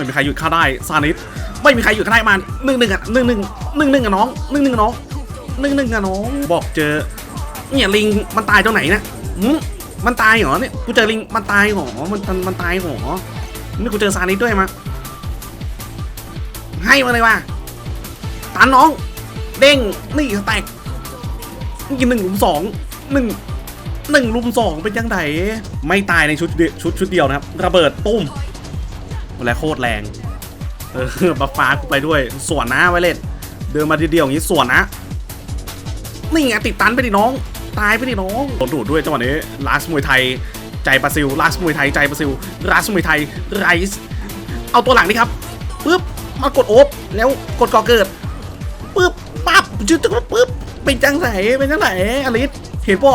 ไม่มีใครหยุดข้าได้ซานิสไม่มีใครหยุดข้าได้มาหนึ่งหนึ่งอะหนึ่งหนึ่งหนึ่งหนึ่งอะน้องหนึ่งหนึ่งอะน้องหนึ่งหนึ่งอะน้องบอกเจอเนี่ยลิงมันตายตรงไหนนะหืมมันตายเหรอเนี่ยกูเจอลิงมันตายเหรอมันมันมันตายเหรอนี่กูเจอซานิสด้วยมาให้มาเลยว่ะตันน้อง เด้งนี่สแต็กกินหนึ่งลุมสองหนึ่งหนึ่งลุมสองเป็นยังไงไม่ตายในชุดเดียวชุดชุดเดียวนะครับ ระเบิดตุ้ม และโคตรแรง เออมาฟ้ากูไปด้วยส่วนนะไวเลตเดินมาทีเดียวอย่างนี้ส่วนนะ นี่ไงติดตันไปดิน้อง ตายไปดิน้องโดนดูดด้วยจังหวะนี้ลาสมวยไทย ใจปราซิลลาสมวยไทยใจปราซิลลาสมวยไทยไรส์เอาตัวหลังนี่ครับปึ๊บมากดโอบแล้วกดก่อเกิดปึ๊บปั๊บจืดตึ๊บปึ๊บเป็นจังไหนเป็นจังไหนอลิสเห็นป่ะ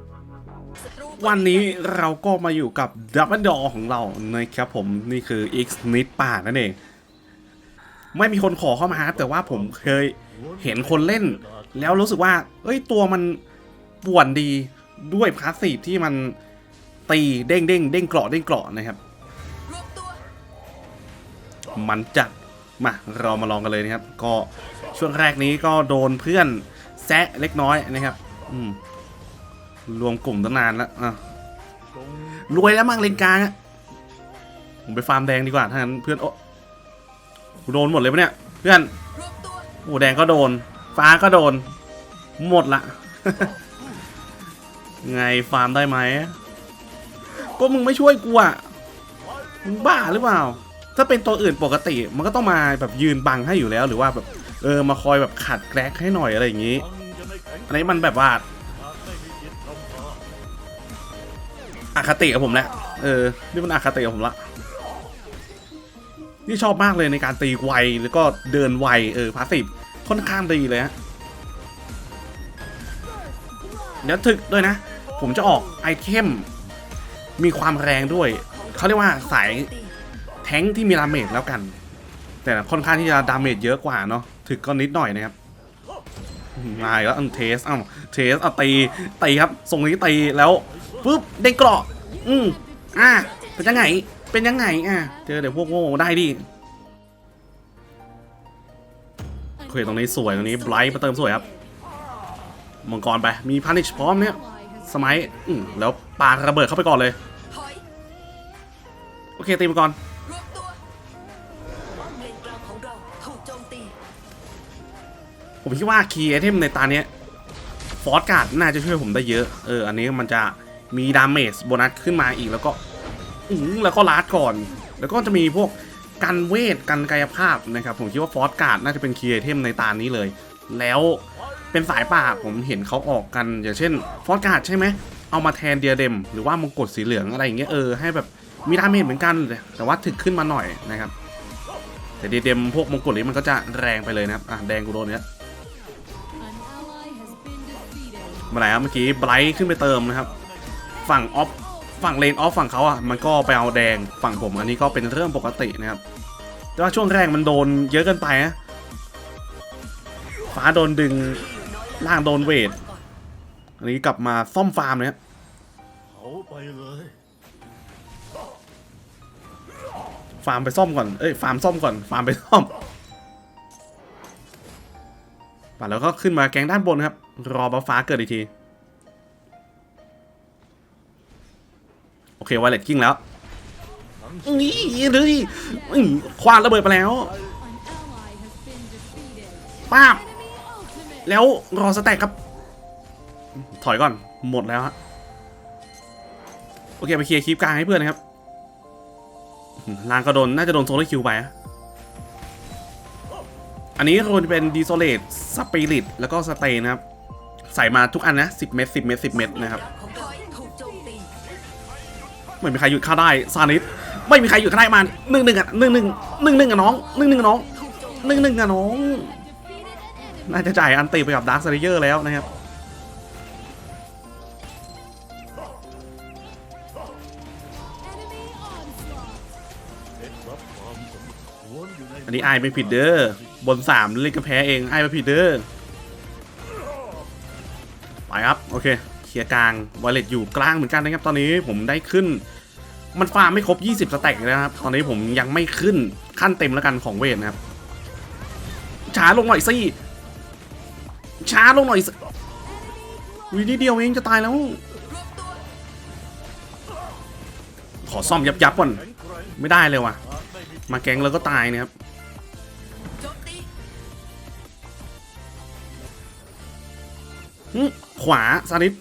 วันนี้เราก็มาอยู่กับดับเบิลดอของเรานะครับผมนี่คือ X นิดป่านั่นเอง ไม่มีคนขอเข้ามาครับแต่ว่าผมเคยเห็นคนเล่น แล้วรู้สึกว่า เอ้ยตัวมันป่วนดีด้วยพาสซีฟที่มันตีเด้งเด้งเด้งเกราะเด้งเกราะนะครับ มันจัดมาเรามาลองกันเลยนะครับ ก็ช่วงแรกนี้ก็โดนเพื่อนแซะเล็กน้อยนะครับ อืม รวมกลุ่มตั้งนานแล้วอะรวยแล้วมั่งเลนกลางอะผมไปฟาร์มแดงดีกว่าถ้างั้นเพื่อนโอ้กูโดนหมดเลยปะเนี่ย เพื่อนโอ้แดงก็โดน ฟ้าก็โดน หมดละ ไงฟาร์มได้ไหมก็มึงไม่ช่วยกูอะมึงบ้าหรือเปล่า ถ้าเป็นตัวอื่นปกติ มันก็ต้องมาแบบยืนบังให้อยู่แล้วหรือว่าแบบ เออมาคอยแบบขัดแกรกให้หน่อยอะไรอย่างงี้ อันนี้มันแบบว่า อคติกับผมแหละเออ นี่มันอคติกับผมละนี่ชอบมากเลยในการตีไวแล้วก็เดินไวเออพาสซีฟค่อนข้างดีเลยฮะเดี๋ยวถึกด้วยนะ ผมจะออกไอเทม มีความแรงด้วย เขาเรียกว่าสายแท้งที่มีดาเมจแล้วกัน แต่ค่อนข้างที่จะดาเมจเยอะกว่าเนาะถึกก็นิดหน่อยนะครับมาแล้วอันเทสเอ้าเทสเอาตีตีครับทรงนี้ตีแล้ว ปุ๊บได้เกราะ อืมอ่าเป็นยังไง เป็นยังไงอะเจอเดี๋ยวพวกโง่ได้ดิโอเคตรงนี้สวยตรงนี้ไบรท์มาเติมสวยครับมังกรไปมีพันิชพร้อมเนี่ยสมัยอืมแล้วปาระเบิดเข้าไปก่อนเลย โอเคตีมังกรผมคิดว่าคีย์ไอเทมในตาเนี้ยฟอสการ์ดน่าจะช่วยผมได้เยอะ เออ อันนี้มันจะ มีดาเมจโบนัสขึ้นมาอีกแล้วก็อื้อแล้วก็ลาดก่อน แล้วก็จะมีพวกกันเวทกันกายภาพนะครับ ผมคิดว่าฟอสการ์ดน่าจะเป็นคีย์ไอเทมในตานี้เลย แล้วเป็นสายป่าผมเห็นเขาออกกัน อย่างเช่น ฟอสการ์ดใช่ไหมเอามาแทนเดียเดมหรือว่ามงกุฎสีเหลืองอะไรอย่างเงี้ยเออให้แบบมีดาเมจเหมือนกันเลยแต่ว่าถึกขึ้นมาหน่อยนะครับ แต่เดียเดมพวกมงกุฎนี้มันก็จะแรงไปเลยนะครับอะแดงกูโดนเนี้ย An ally has been defeated. มาไหนครับเมื่อกี้ไบรท์ขึ้นไปเติมนะครับ ฝั่งออฟฝั่งเลนออฟฝั่งเขาอะมันก็ไปเอาแดงฝั่งผมอันนี้ก็เป็นเรื่องปกตินะครับ แต่ว่าช่วงแรกมันโดนเยอะเกินไปนะฟ้าโดนดึงล่างโดนเวท อันนี้กลับมาซ่อมฟาร์มเลยครับเอาไปเลยฟาร์มไปซ่อมก่อน เอ้ยฟาร์มซ่อมก่อน ฟาร์มไปซ่อมป่ะแล้วก็ขึ้นมาแกงด้านบนครับ รอบัฟฟ้าเกิดอีกที โอเคไวเลตกิ้งแล้วนี่ดูดิอื้อควานระเบิดไปแล้วป้าบแล้วรอสแต็กครับ ถอยก่อนหมดแล้วฮะโอเคไปเคลียร์คลิปกลางให้เพื่อนนะครับลางก็โดน น่าจะโดนโซลคิวไปอะอันนี้ควรเป็นดีโซเลตสปิริตแล้วก็สเตนนะครับ ใส่มาทุกอันนะ 10 เม็ด10 เม็ด10 เม็ดนะครับ ไม่มีใครหยุดข้าได้ซานิสไม่มีใครหยุดข้าได้มาหนึ่งหนึ่งอะหนึ่งหนึ่งหนึ่งหนึ่งอะน้องหนึ่งหนึ่งอะน้องหนึ่งหนึ่งอะน้องน่าจะจ่ายอันตีไปกับดาร์คเซเยอร์แล้วนะครับอันนี้ไอไม่ผิดเด้อบนสามเล่นก็แพ้เองไอไม่ผิดเด้อไปครับ โอเค เคลียร์กลางวอลเล็ตอยู่กลางเหมือนกันนะครับ ตอนนี้ผมได้ขึ้น มันฟาร์มไม่ครบ 20 สแต็กนะครับ ตอนนี้ผมยังไม่ขึ้นขั้นเต็มแล้วกันของเวทนะครับ ช้าลงหน่อยสิช้าลงหน่อยสิวินิดเดียวเองจะตายแล้ว ขอซ่อมยับยับก่อน ไม่ได้เลยว่ะ มาแก๊งแล้วก็ตายนะครับขวาซานิส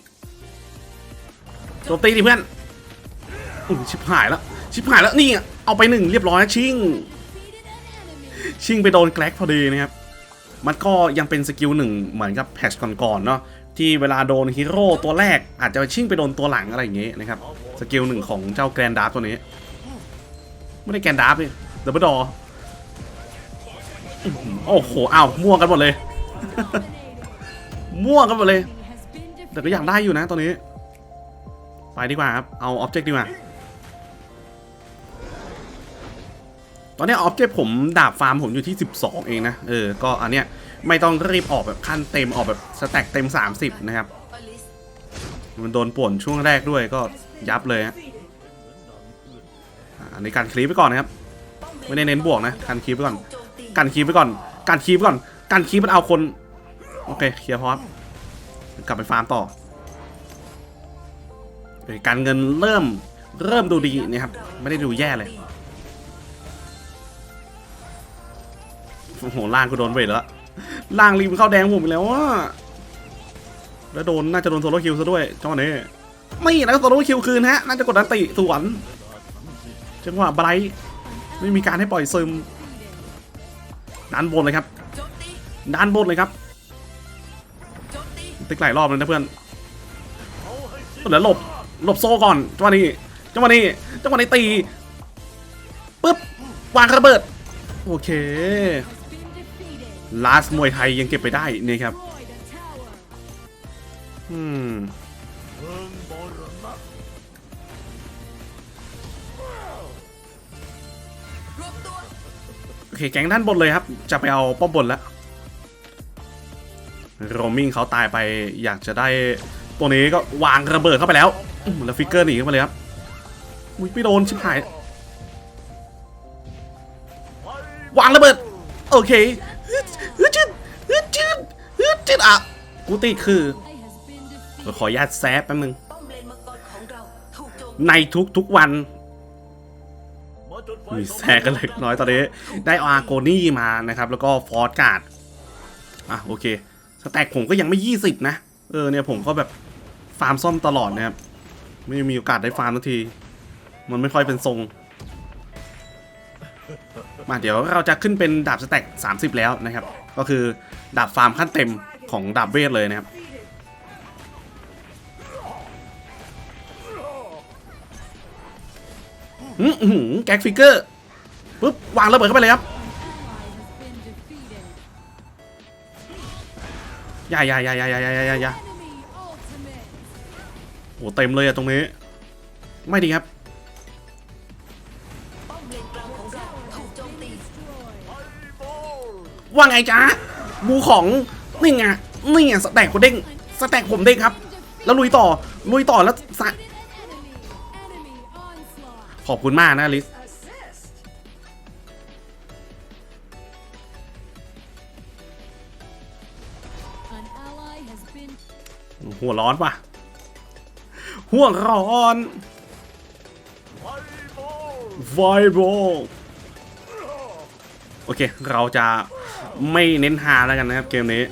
โจมตีดิเพื่อนอุ้ยชิบหายแล้วชิบหายแล้วนี่อะเอาไปหนึ่งเรียบร้อยชิงชิงไปโดนแกลกพอดีนะครับมันก็ยังเป็นสกิลหนึ่งเหมือนกับแพชก่อนๆเนาะที่เวลาโดนฮีโร่ตัวแรก อาจจะชิงไปโดนตัวหลังอะไรอย่างเงี้ยนะครับสกิลหนึ่งของเจ้าแกรนดาร์ตัวนี้ ไม่ได้แกรนดาร์เลยเดบเบิลดอโอ้โหอ้าวม่วงกันหมดเลยม่วงกันหมดเลย แต่ก็อยากได้อยู่นะตอนนี้ ไปดีกว่าครับ เอาออบเจกต์ดีกว่า ตอนนี้ออบเจกต์ผมดาบฟาร์มผมอยู่ที่ 12 เองนะ เออ ก็อันเนี้ยไม่ต้องรีบออกแบบขั้นเต็มออกแบบสแต็กเต็ม 30 นะครับ มันโดนป่วนช่วงแรกด้วยก็ยับเลยฮะอ่าอันการคลีปไปก่อนนะครับ ไม่ได้เน้นบวกนะ การคลีปไปก่อนกันคีบไปก่อนกันคีบไปก่อนกันคีบมันเอาคน โอเคเคลียร์พอครับกลับไปฟาร์มต่อ การเงินเริ่มเริ่มดูดีนะครับ ไม่ได้ดูแย่เลยโอ้โหล่างก็โดนเวทแล้วล่างรีบเข้าแดงผมไปแล้วว่าแล้วโดนน่าจะโดนโซโลคิวซะด้วยจังหวะนี้ไม่แล้วโซโลคิวคืนฮะน่าจะกดดันติสวนจังหวะไบรท์ไม่มีการให้ปล่อยซึมด้านบนเลยครับด้านบนเลยครับติ๊กหลายรอบเลยนะเพื่อนเดี๋ยวหลบ หลบโซ่ก่อนจังหวะนี้จังหวะนี้จังหวะนี้ตีปึ๊บวางระเบิด โอเคลาสมวยไทยยังเก็บไปได้นี่ครับอืมโอเคแก๊งด้านบนเลยครับ จะไปเอาป้อมบนแล้วโรมิงเขาตายไปอยากจะได้ตัวนี้ก็วางระเบิดเข้าไปแล้ว แล้วฟิกเกอร์หนีเข้ามาเลยครับอุ้ยไม่โดนชิบหายวางระเบิด โอเคฮึดฮึดจึดฮึดจึดฮึดจึดอะกูติคือขอญาตแซฟแป๊บนึง ในทุกทุกๆวันมีแซกกันเล็กน้อยตอนนี้ ได้อาร์โกนี่มานะครับ แล้วก็ฟอร์สการ์ดอะโอเค สแต็กผมก็ยังไม่ 20 นะ เออเนี่ยผมก็แบบ ฟาร์มซ่อมตลอดนะครับ ไม่มีโอกาสได้ฟาร์มทันที มันไม่ค่อยเป็นทรง มาเดี๋ยวเราจะขึ้นเป็นดาบสแต็ก30 แล้วนะครับ ก็คือดาบฟาร์มขั้นเต็มของดาบเวทเลยนะครับอือหือแก๊กฟิกเกอร์ปุ๊บวางระเบิดเข้าไปเลยครับอย่าอย่าอย่าอย่าอย่าอย่าอย่า โอ้เต็มเลยอะตรงนี้ ไม่ดีครับว่าไงจ๊ะบูของนี่ไงนี่ไงสแต็กผมเด้งสแต็กผมเด้งครับ แล้วลุยต่อลุยต่อแล้วสะขอบคุณมากนะลิสหัวร้อนว่ะ หัวร้อนไฟบอลไวโบโอเค เราจะไม่เน้นฮาแล้วกันนะครับเกมนี้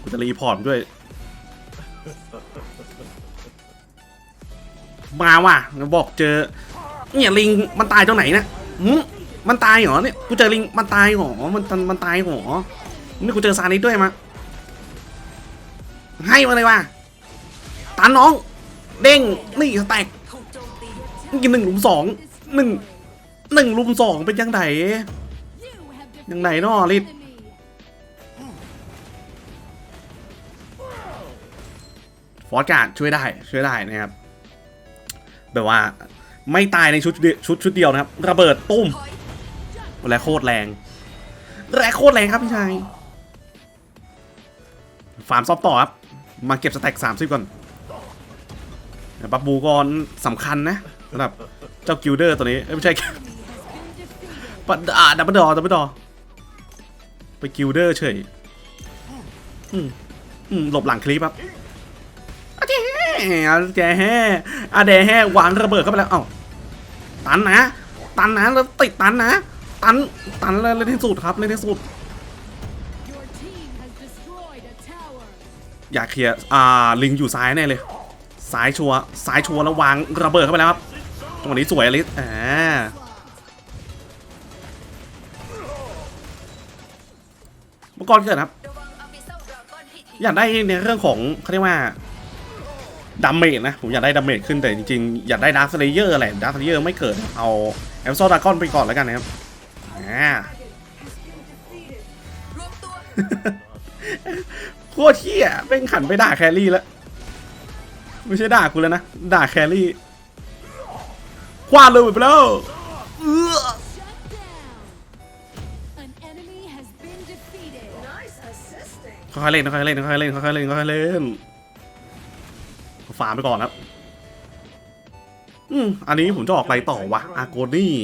กูจะรีพอร์ตด้วย มาว่ะบอกเจอ เนี่ยลิงมันตายตรงไหนนะมันตายเหรอเนี่ยกูเจอลิงมันตายเหรอมันมันมันตายเหรอนี่กูเจอซานิสด้วยมาให้มาเลยว่ะ นน้อง เด้งนี่สแต็กถูกโจมตีกินหนึ่งลุมสองหนึ่งหนึ่งลุมสองเป็นยังไงยังไงนาะ an ลิศ enemy. ฟอสการ์ดช่วยได้ช่วยได้นะครับแบบว่าไม่ตายในชุดชุดชุดเดียวนะครับ ระเบิดตุ้มและโคตรแรงแรงโคตรแรงครับพี่ชายฟาร์มซอฟต่อครับ มาเก็บสแต็กสามสิบก่อน บับบูก่อนสำคัญนะสำหรับเจ้ากิลเดอร์ตัวนี้ไม่ใช่ปัดอ่าดับเบิลดอดับเบิลดอไปกิลเดอร์เฉยอืมอืมหลบหลังคลิปครับอาเจแฮ่อาเจแฮ่อาเดแฮ่วางระเบิดเข้าไปแล้วเอ้าตันนะตันนะแล้วติดตันนะ ตันตันเลยเล่นที่สุดครับเล่นที่สุดอยากเคลียร์อ่าลิงอยู่ซ้ายแน่เลย ซ้ายชัวร์ซ้ายชัวร์แล้ววางระเบิดเข้าไปแล้วครับตรงนี้สวยอลิสอ่ามังกรเกิดครับ อยากได้ในเรื่องของเขาเรียกว่าดาเมจนะ ผมอยากได้ดาเมจขึ้นแต่จริงๆ อยากได้ดาร์คสเลเยอร์อะไรดาร์คสเลเยอร์ไม่เกิด เอาแอมโซดากอนไปก่อนแล้วกันนะครับอ่ารวมตัวโคตรเที่ยเป็นขันไปด่าแครี่แล้ว ไม่ใช่ด่ากูแล้วนะ ด่าแครี่คว้าเลยไปแล้วค่อยๆเล่นค่อยๆเล่นค่อยๆเล่นค่อยๆเล่นค่อยๆเล่นฝาไปก่อนครับอืมอันนี้ผมจะออกอะไรต่อวะอาโกนี่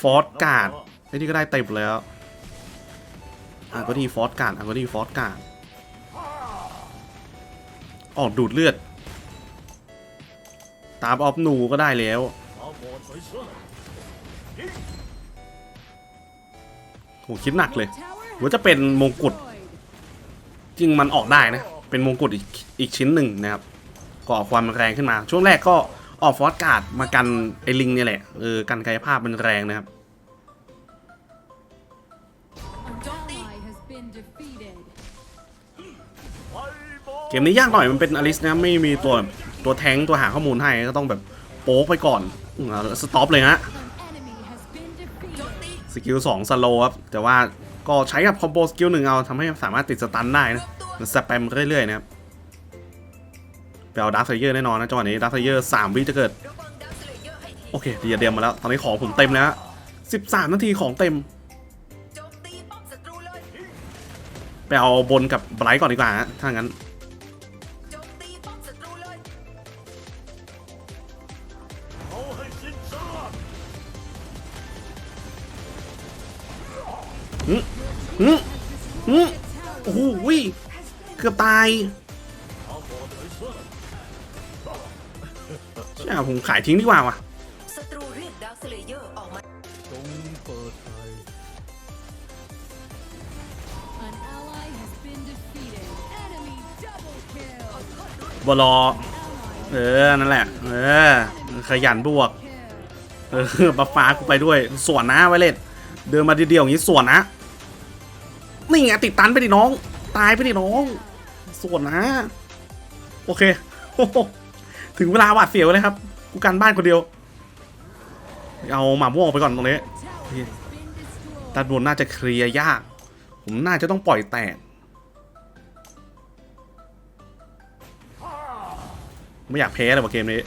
ฟอร์สการ์ดไอ้นี่ก็ได้เต็มแล้วอาก็ดีฟอร์สการ์ดอาก็ดีฟอร์สการ์ดออกดูดเลือด ตามออฟนูก็ได้แล้วโหคิดหนักเลยว่าจะเป็นมงกุฎจริงมันออกได้นะ เป็นมงกุฎอีกอีกชิ้นหนึ่งนะครับก่อความแรงขึ้นมา ช่วงแรกก็ออกฟอสการ์ดมากันไอ้ลิงเนี่ยแหละเออกันกายภาพมันแรงนะครับเกมนี้ยากหน่อยมันเป็นอลิสนะไม่มีตัว ตัวแทงตัวหาข้อมูลให้ก็ต้องแบบโป๊กไปก่อนสต็อปเลยฮะสกิลสองสโลครับ แต่ว่าก็ใช้กับคอมโบสกิลหนึ่งเอาทำให้สามารถติดสตันได้นะสแปมเรื่อยๆนะครับไปเอาดาร์คไซเยอร์แน่นอนนะจังหวะนี้ดาร์คไซเยอร์สามวิจะเกิดระวังดาวสเลเยอร์ให้ทีโอเคดีเดียมมาแล้ว ตอนนี้ของผมเต็มแล้วสิบสามนาทีของเต็มโจมตีป้อมศัตรูเลยไปเอาบนกับไบรท์ก่อนดีกว่าฮะถ้างั้น หืมหืมหืมโอ้โหวิเกือบตายเอาบอลสวยเสื้อใช่ผมขายทิ้งดีกว่าว่ะศัตรูเรียกดาวสเลเยอร์ออกมาจงเปิดไฟ An ally has been defeated. Enemy double kill. บอลอ Ally เออ นั่นแหละ เออ ขยันบวก kill. เออบัฟฟ้ากูไปด้วย ส่วนนะไวเลตเดินมาเดียวๆอย่างนี้ส่วนนะนี่ ไงติดตันไปดิน้อง ตายไปดิน้อง ส่วนนะ โอเค ถึงเวลาหวาดเสียวเลยครับ กูกันบ้านคนเดียว เอาหมาม่วงออกไปก่อนตรงนี้ด้านบนน่าจะเคลียร์ยาก ผมน่าจะต้องปล่อยแตก ไม่อยากแพ้เลยว่ะเกมนี้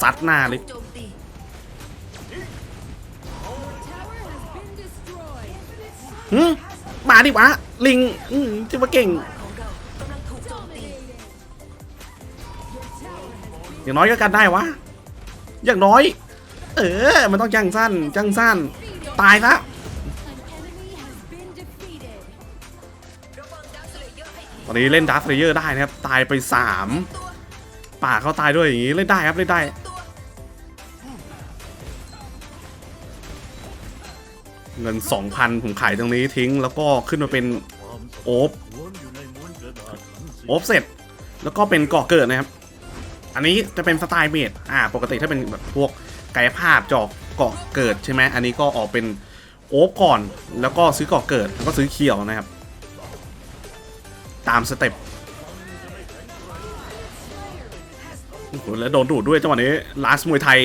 ซัดหน้าเลยโจ มาดิวะ ลิงอืมจะมาเก่ง อย่างน้อยก็กันได้วะ อย่างน้อย เออ มันต้องจังสั้น จังสั้น ตายซะวังดาวสเลเยอร์ให้ทีตอนนี้เล่นดาร์ l เลเยอร์ได้นะครับ ตายไป 3 ป่าเขาตายด้วยอย่างนี้ เล่นได้ครับ เล่นได้ เงิน 2,000 ผมขายตรงนี้ทิ้ง แล้วก็ขึ้นมาเป็นโอ๊บล้วนอยู่ในม้วนกระดาษทั้งสิ้นโอฟเสร็จ แล้วก็เป็นก่อเกิดนะครับ อันนี้จะเป็นสไตล์เมดอ่า ปกติถ้าเป็นแบบพวกกายภาพจอกเก่อเกิดใช่ไหมอันนี้ก็ออกเป็นโอฟก่อน แล้วก็ซื้อก่อเกิด แล้วก็ซื้อเขียวนะครับ ตามสเต็ปโอ้โหแล้วโดนดูดด้วยจังหวะนี้ลาสมวยไทย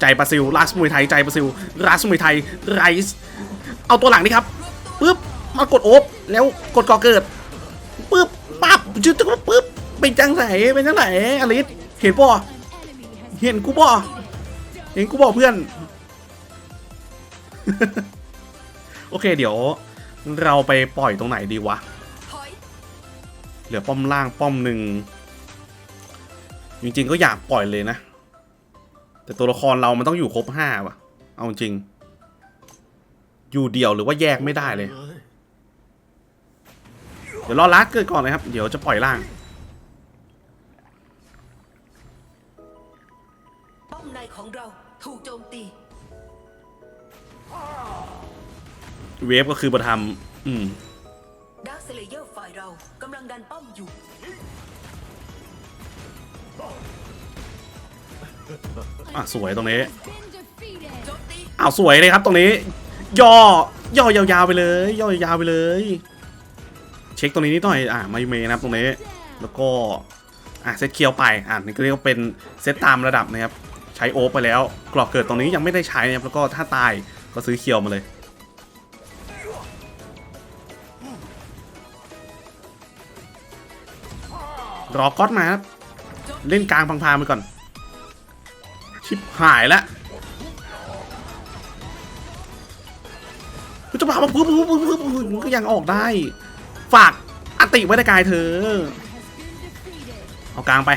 ใจปราซิลลาสมวยไทยใจปราซิลลาสมวยไทยไรส์เอาตัวหลังนี่ครับปึ๊บมากดโอบแล้วกดก่อเกิดปึ๊บปั๊บจุดปึ๊บเป็นจังไหนเป็นจังไหนอลิสเห็นป่ะเห็นกูบ่เห็นกูบ่เพื่อน โอเคเดี๋ยว เราไปปล่อยตรงไหนดีวะเหลือป้อมล่างป้อมหนึ่งจริงๆก็อยากปล่อยเลยนะ แต่ตัวละครเรามันต้องอยู่ครบห้าว่ะ เอาจริง อยู่เดี่ยวหรือว่าแยกไม่ได้เลย เดี๋ยวรอลัดเกิดก่อนนะครับ เดี๋ยวจะปล่อยล่าง ป้อมในของเราถูกโจมตี เวฟก็คือประทำอืม ดาร์คเซเลเยอร์ฝ่ายเรากำลังดันป้อมอยู่ อะสวยตรงนี้อ้าวสวยเลยครับตรงนี้ ย่อย่อยาวๆไปเลย ย่อยาวๆไปเลย เช็คตรงนี้นิดหน่อยอะมาเมนะครับตรงนี้ แล้วก็อะเซตเคียวไปอะนี่ก็เรียกว่าเป็นเซตตามระดับนะครับใช้โอ๊ไปแล้วกรอบเกิดตรงนี้ยังไม่ได้ใช้นะครับแล้วก็ถ้าตายก็ซื้อเคียวมาเลยรอก๊อตมาครับเล่นกลางพังๆไปก่อน ชิบหายแล้วจะมาปุ๊บปุ๊บปุ๊บปุ๊บปุ๊บมันก็ยังออกได้ ฝากอติไว้ในกายเธอ เอากลางไป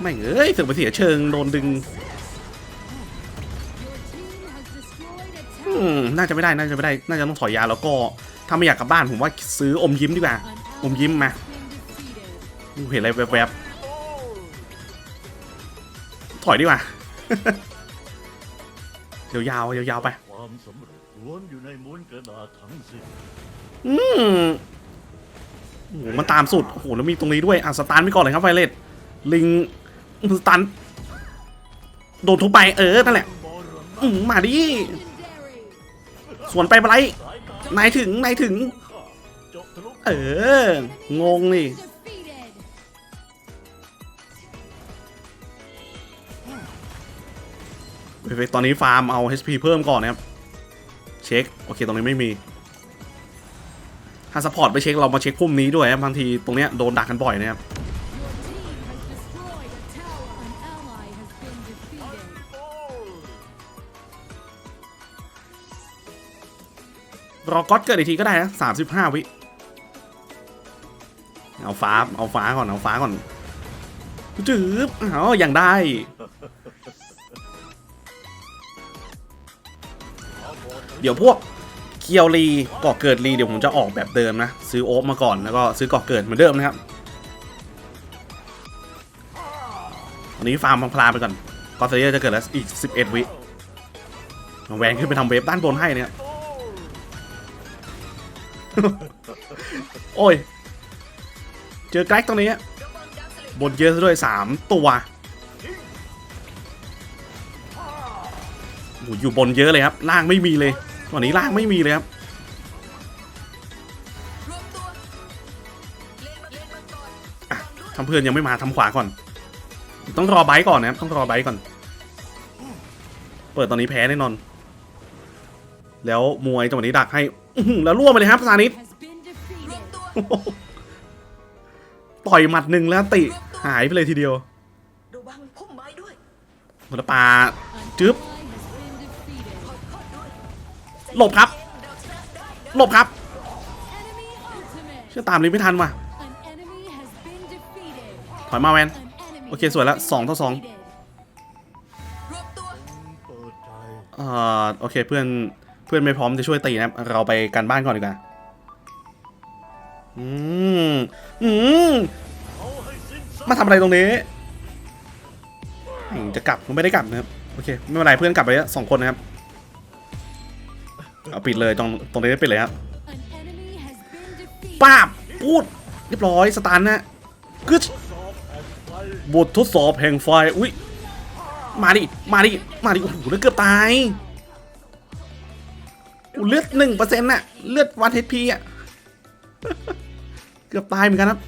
ไม่เอ้ยเสือกไปเสียเชิงโดนดึงน่าจะไม่ได้ น่าจะไม่ได้ น่าจะต้องถอยยาแล้วก็ถ้าไม่อยากกลับบ้านผมว่าซื้ออมยิ้มดีกว่า อมยิ้มมาเห็นอะไรแวบๆ อยดีกว่าเดี๋ยวยาวยาวๆไปความสำเร็จล้วนอยู่ในม้วนกระดาษทั้งสิ้นอืมโอ้โหมันตามสุดโอ้โหแล้วมีตรงนี้ด้วยอะสตาร์ทไปก่อนเลยครับไฟเลตลิงสตันโดนทุบไปเออนั่นแหละอืมมาดิ Legendary. สวนไปบะไรนายถึงนายถึงเจาะทะลุเออ งงนี่ เฟตอนนี้ฟาร์มเอา HP เพิ่มก่อนนะครับเช็คโอเคตรงนี้ไม่มีถ้าสปอร์ตไปเช็คเรามาเช็คพุ่มนี้ด้วยนะบางทีตรงเนี้ยโดนดักกันบ่อยนะครับรอก๊อตเกิดอีกทีก็ได้นะสามสิบห้าวิ เอาฟ้า เอาฟ้าก่อน เอาฟ้าก่อนจืบเอาอย่างได้ เดี๋ยวพวกเคียวรีก่อเกิดรีเดี๋ยวผมจะออกแบบเดิมนะ ซื้อโอ๊บมาก่อนแล้วก็ซื้อก่อเกิดเหมือนเดิมนะครับวันนี้ฟาร์มพลาไปก่อนกอสเซเยอร์จะเกิดแล้วอีก 11 วิเอาแหวนขึ้นไปทำเวฟด้านบนให้เนี่ยโอ้ย เจอแกร็กตรงนี้ บนเยอะด้วย 3 ตัวอยู่บนเยอะเลยครับ ล่างไม่มีเลย วันนี้ล่างไม่มีเลยครับทำเพื่อนยังไม่มาทำขวาก่อน ต้องรอไบค์ก่อนนะครับต้องรอไบค์ก่อน เปิดตอนนี้แพ้แน่นอน แล้วมวยจังหวะนี้ดักให้แล้วล่วงไปเลยครับซานิส Has been รวม defeated. ตัวต่อยหมัดหนึ่งแล้วติหายไปเลยทีเดียวระวังพุ่มไม้ด้วยหมดปลา An Chớp. หลบครับ หลบครับ เชื่อตามนี้ไม่ทันว่ะ ถอยมาแวน โอเค สวยละ has been สองต่อสองเอ่อโอเคเพื่อนเพื่อนไม่พร้อมจะช่วยตีนะครับเราไปกันบ้านก่อนดีกว่า อืม อืม มาทำอะไรตรงนี้ จะกลับมันไม่ได้กลับนะครับ โอเค ไม่เป็นไรเพื่อนกลับไปแล้วสองคนนะครับ เอาปิดเลยตรงตรงนี้ปิดเลยครับ An enemy has been defeated. ป้าบพูดเรียบร้อยสตาร์ทนะกึศสอบแอนไฟบททดสอบแห่งไฟอุ้ยมาดิมาดิมาดิโอ้โหแล้วเกือบตายอู้เลือดหนึ่งเปอร์เซ็นต์น่ะเลือดวันเฮพีอะเกือบตายเหมือนกันครับ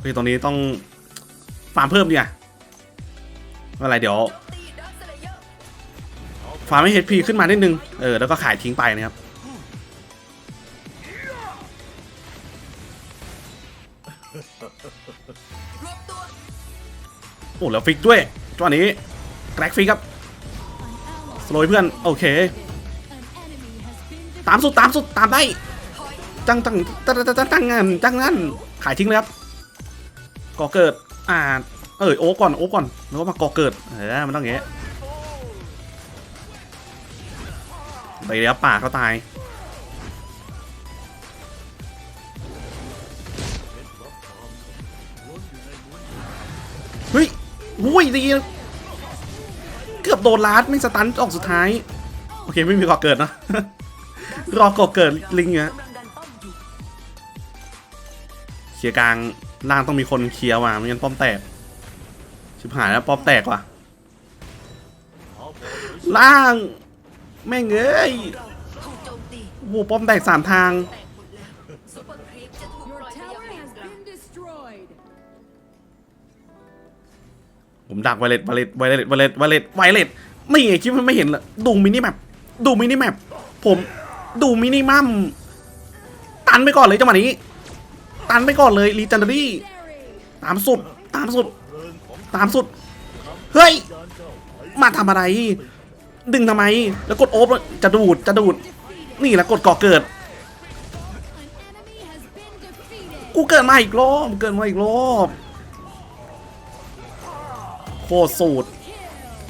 เฮ้ยตรงนี้ต้องฟาร์มเพิ่มดีอะ ไม่เป็นไรเดี๋ยวฟาร์มให้ HP ขึ้นมานิดนึง เออ แล้วก็ขายทิ้งไปนะครับ โอ้แล้วฟิกด้วยจัวนี้แกร็กฟิกครับสโลยเพื่อน โอเค ตามสุดตามสุดตามได้ จังจังจังจังจังจังงานจังงั้นขายทิ้งเลยครับก่อเกิดอ่า เออโอ้ก่อนโอ้ก่อนแล้วก็มาก่อเกิดเออมันต้องอย่างเงี้ยไปเดี๋ยวป่าเขาตายเฮ้ยหุ้ยดีเกือบโดนลาดไม่สตันออกสุดท้าย โอเคไม่มีก่อเกิดนะรอก่อเกิดลิงเงี้ยกำลังดันป้อมอยู่เคลียร์กลางล่างต้องมีคนเคลียร์ว่ะไม่งั้นป้อมแตก ชิบหายแล้วป้อมแตกว่ะ ล่าง แม่งเอ้ยเราถูกโอ้โหป้อมแตกสามทางแตกหมดแล้วเปอร์ครีปจะถูก Your ปล่อยไปยัง tower เลน has been destroyed. ผมดักไวเลตไวเลตไวเลตไวเลตไวเลตไวเลตไม่ไงคิดว่าไม่เห็นเหรอดูมินิแมปดูมินิแมปผมดูมินิมัมตันไปก่อนเลยจังหวะนี้ ตันไปก่อนเลยลีจันดารี่ Very. ตามสุด ตามสุด ตามสุด เฮ้ยยานเจ้าไปมาทำอะไร ดึงทำไม แล้วกดโอฟแล้วจะดูด จะดูด นี่แหละกดก่อเกิด กูเกิดมาอีกรอบ เกิดมาอีกรอบ โคตรสูตร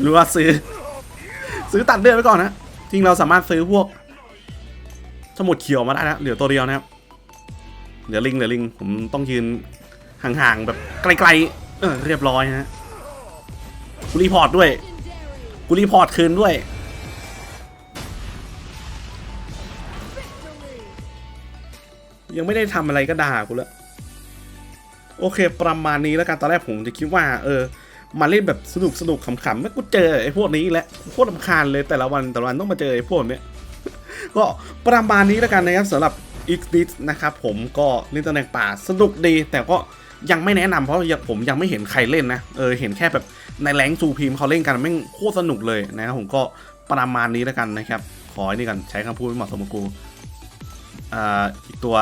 หรือว่าซื้อ ซื้อตัดเลือดไว้ก่อนนะ จริงเราสามารถซื้อพวก สมุดเขียวมาได้นะ เหลือตัวเดียวนะครับ เหลือลิง เหลือลิง ผมต้องยืนห่างๆแบบไกลๆ เออเรียบร้อยฮะกูรีพอร์ตด้วยกูรีพอร์ตคืนด้วยยังไม่ได้ทำอะไรก็ด่ากูแล้ว โอเค ประมาณนี้แล้วกันตอนแรกผมจะคิดว่า เออ มาเล่นแบบสนุกสนุกขำๆแล้วกูเจอไอ้พวกนี้อีกแล้วโคตรลำคาญเลยแต่ละวันแต่ละวันต้องมาเจอไอ้พวกเนี้ยก็ประมาณนี้แล้วกันนะครับสำหรับ x d i s นะครับผมก็เล่นตำแหน่งป่าสนุกดีแต่ก็ ยังไม่แนะนำเพราะผมยังไม่เห็นใครเล่นนะเออเห็นแค่แบบในแรงซูพีมเขาเล่นกันแม่งโคตรสนุกเลยนะครับผมก็ประมาณนี้แล้วกันนะครับ ขอไอ้นี่กันใช้คำพูดไม่เหมาะสมกับกูอ่าอีกตัว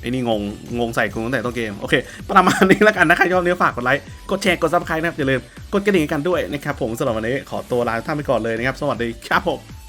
ไอ้นี่งง งงใส่กูตั้งแต่ต้นเกม โอเค ประมาณนี้แล้วกันนะใครชอบเนื้อฝากกดไลค์ กดแชร์ กดซับสไครต์นะครับ อย่าลืม กดกระดิ่งกันด้วยนะครับผมสำหรับวันนี้ขอตัวลาท่านไปก่อนเลยนะครับ สวัสดีครับผม